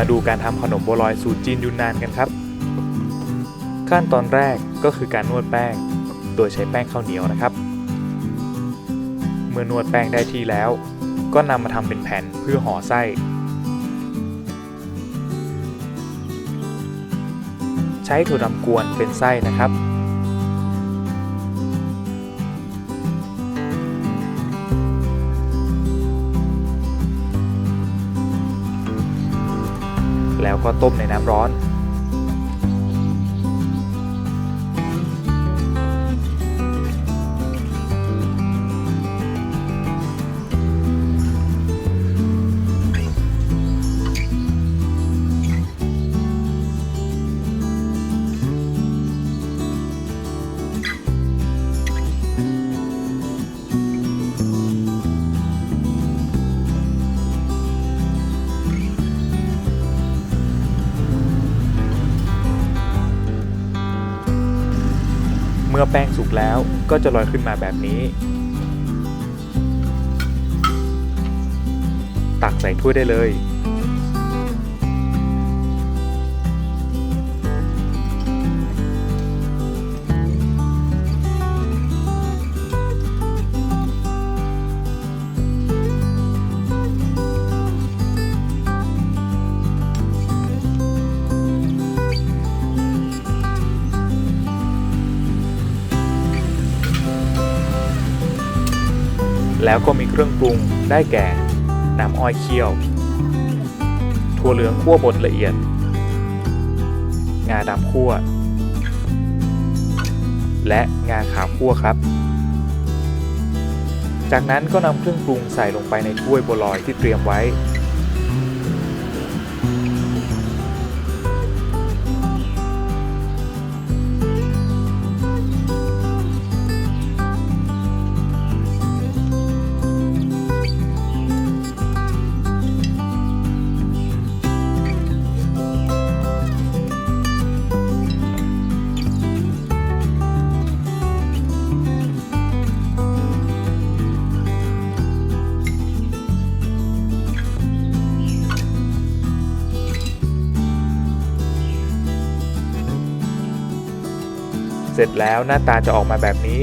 มาดูการทำขนมบัวลอยสูตรจีนยูนนานกันครับ ขั้นตอนแรกก็คือการนวดแป้ง โดยใช้แป้งข้าวเหนียวนะครับ เมื่อนวดแป้งได้ที่แล้ว ก็นำมาทำเป็นแผ่นเพื่อห่อไส้ ใช้ถั่วดำกวนเป็นไส้นะครับ แล้วก็ต้มในน้ำร้อน มื่อแป้งสุกแล้วก็จะลอยขึ้นมาแบบนี้ ตักใส่ถ้วยได้เลย แล้วก็มีเครื่องปรุงได้แก่ น้ำอ้อยเคี่ยว ถั่วเหลืองคั่วบดละเอียด งาดำคั่ว และงาขาวคั่วครับ จากนั้นก็นำเครื่องปรุงใส่ลงไปในถ้วยบัวลอยที่เตรียมไว้ สร็จแล้วหน้าตาจะออกมาแบบนี้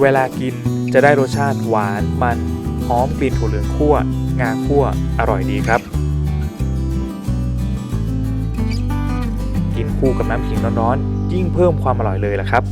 เวลากินจะได้รสชาติหวานมันหอมกลิ่นถั่วเหลืองคั่ว งาคั่ว อร่อยดีครับ กินคู่กับน้ำขิงร้อนๆยิ่งเพิ่มความอร่อยเลยล่ะครับ